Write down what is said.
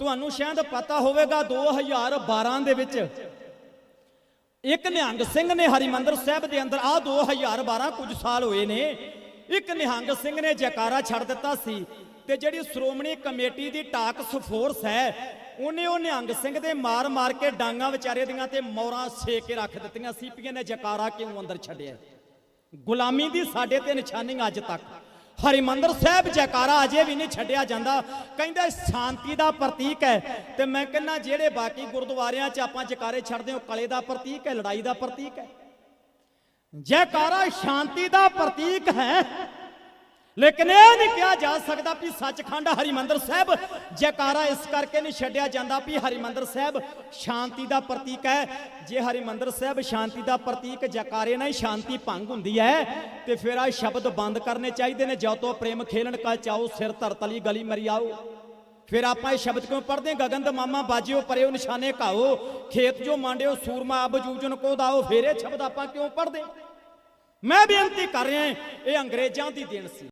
ਤੁਹਾਨੂੰ ਸ਼ਾਇਦ ਪਤਾ ਹੋਵੇਗਾ 2012 ਦੇ ਵਿੱਚ ਇੱਕ ਨਿਹੰਗ ਸਿੰਘ ਨੇ ਹਰਿਮੰਦਰ ਸਾਹਿਬ ਦੇ ਅੰਦਰ ਆ 2012 ਕੁਝ ਸਾਲ ਹੋਏ ਨੇ, ਇੱਕ ਨਿਹੰਗ ਸਿੰਘ ਨੇ ਜੈਕਾਰਾ ਛੱਡ ਦਿੱਤਾ ਸੀ ਤੇ ਜਿਹੜੀ ਸ਼੍ਰੋਮਣੀ ਕਮੇਟੀ ਦੀ ਟਾਕਸ ਫੋਰਸ ਹੈ, ਉਹਨੇ ਉਹ ਨਿਹੰਗ ਸਿੰਘ ਦੇ ਮਾਰ ਮਾਰ ਕੇ ਡਾਂਗਾ ਵਿਚਾਰੇ ਦੀਆਂ ਤੇ ਮੌਰਾਂ ਛੇ ਕੇ ਰੱਖ ਦਿੱਤੀਆਂ ਸੀਪੀਆਂ ਨੇ ਜੈਕਾਰਾ ਕਿਉਂ ਅੰਦਰ ਛੱਡਿਆ? ਗੁਲਾਮੀ ਦੀ ਸਾਡੇ ਤੇ ਨਿਸ਼ਾਨੀ ਅੱਜ ਤੱਕ। ਹਰਿਮੰਦਰ ਸਾਹਿਬ ਜੈਕਾਰਾ ਅਜੇ ਵੀ ਨਹੀਂ ਛੱਡਿਆ ਜਾਂਦਾ। ਕਹਿੰਦੇ ਸ਼ਾਂਤੀ ਦਾ ਪ੍ਰਤੀਕ ਹੈ। ਤੇ ਮੈਂ ਕਹਿੰਦਾ ਜਿਹੜੇ ਬਾਕੀ ਗੁਰਦੁਆਰਿਆਂ 'ਚ ਆਪਾਂ ਜੈਕਾਰੇ ਛੱਡਦੇ ਹਾਂ ਕਲੇ ਦਾ ਪ੍ਰਤੀਕ ਹੈ, ਲੜਾਈ ਦਾ ਪ੍ਰਤੀਕ ਹੈ। ਜੈਕਾਰਾ ਸ਼ਾਂਤੀ ਦਾ ਪ੍ਰਤੀਕ ਹੈ। ਲੇਕਿਨ ਇਹ ਨਹੀਂ ਕਿਹਾ ਜਾ ਸਕਦਾ ਵੀ ਸੱਚਖੰਡ ਹਰਿਮੰਦਰ ਸਾਹਿਬ ਜੈਕਾਰਾ ਇਸ ਕਰਕੇ ਨਹੀਂ ਛੱਡਿਆ ਜਾਂਦਾ ਵੀ ਹਰਿਮੰਦਰ ਸਾਹਿਬ ਸ਼ਾਂਤੀ ਦਾ ਪ੍ਰਤੀਕ ਹੈ। ਜੇ ਹਰਿਮੰਦਰ ਸਾਹਿਬ ਸ਼ਾਂਤੀ ਦਾ ਪ੍ਰਤੀਕ ਜੈਕਾਰੇ ਨਾਲ ਹੀ ਸ਼ਾਂਤੀ ਭੰਗ ਹੁੰਦੀ ਹੈ, ਤੇ ਫਿਰ ਆ ਸ਼ਬਦ ਬੰਦ ਕਰਨੇ ਚਾਹੀਦੇ ਨੇ। ਜੋ ਤੋ ਪ੍ਰੇਮ ਖੇਲਣ ਕਾ ਚਾਓ, ਸਿਰ ਧਰਤਲੀ ਗਲੀ ਮਰੀ ਆਓ। ਫਿਰ ਆਪਾਂ ਇਹ ਸ਼ਬਦ ਕਿਉਂ ਪੜ੍ਹਦੇ ਹਾਂ? ਗਗਨ ਮਾਮਾ ਬਾਜਿਓ, ਪਰਿਓ ਨਿਸ਼ਾਨੇ ਘਾਓ। ਖੇਤ ਜੋ ਮਾਂਡਿਓ, ਸੂਰਮਾ ਅਬ ਜੂਜਨ ਕੋ ਦਾਓ। ਫਿਰ ਇਹ ਸ਼ਬਦ ਆਪਾਂ ਕਿਉਂ ਪੜ੍ਹਦੇ ਮੈਂ ਬੇਨਤੀ ਕਰ ਰਿਹਾ, ਇਹ ਅੰਗਰੇਜ਼ਾਂ ਦੀ ਦੇਣ ਸੀ।